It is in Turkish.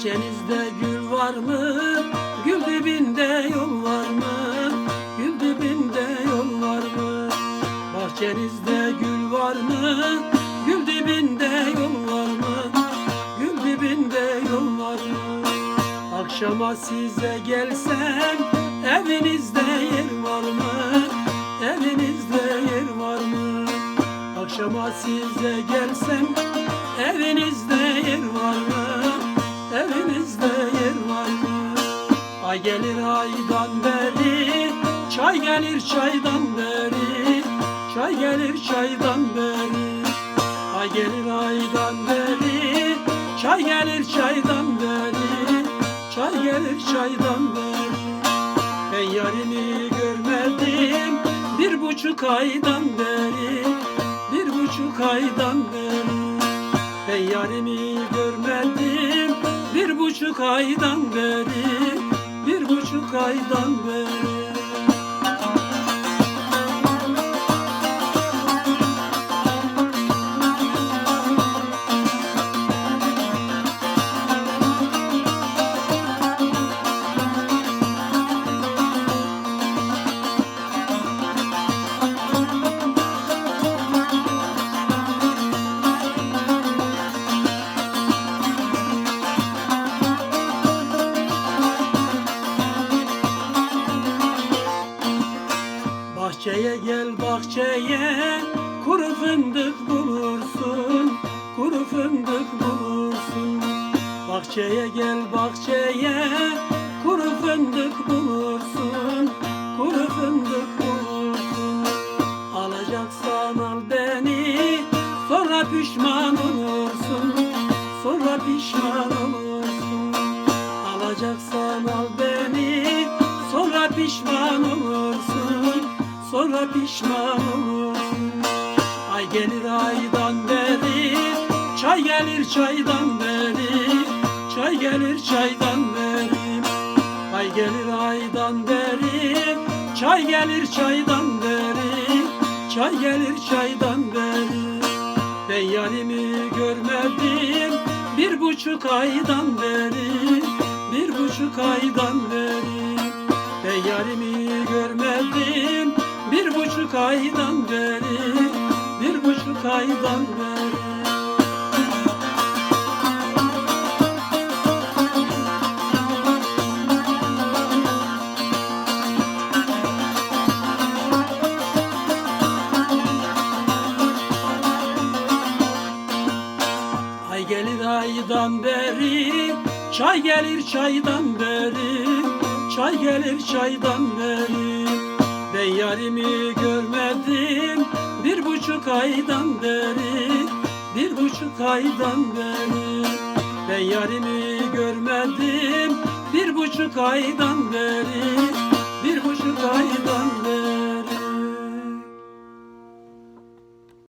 Bahçenizde gül var mı? Gül dibinde yol var mı? Gül dibinde yol var mı? Bahçenizde gül var mı? Gül dibinde yol var mı? Gül dibinde yol var mı? Akşama size gelsem evinizde yer var mı? Evinizde yer var mı? Akşama size gelsem evinizde Ay gelir aydan beri, çay gelir çaydan beri, çay gelir çaydan beri. Ay gelir aydan beri, çay gelir çaydan beri, çay gelir çaydan beri. Ben yarimi görmedim bir buçuk aydan beri, bir buçuk aydan beri. Ben yarimi görmedim bir buçuk aydan beri, bir buçuk aydan beri. Bahçeye gel bahçeye. Kuru fındık bulursun kuru fındık bulursun. Bahçeye gel bahçeye. Kuru fındık bulursun kuru fındık bulursun. Alacaksan al beni sonra pişman olursun. Sonra pişman olursun. Alacaksan al beni sonra pişman olursun sonra pişman olursun Ay gelir aydan beri çay gelir çaydan beri çay gelir çaydan beri. Ay gelir aydan beri çay gelir çaydan beri çay gelir çaydan beri. Ben yarimi görmedim bir buçuk aydan beri Bir buçuk aydan beri buçuk aydan beri Bir buçuk aydan beri Ay gelir aydan beri, çay gelir çaydan beri, çay gelir çaydan beri. Ben yarimi görmedim bir buçuk aydan beri, bir buçuk aydan beri. Ben yarimi görmedim bir buçuk aydan beri, bir buçuk aydan beri.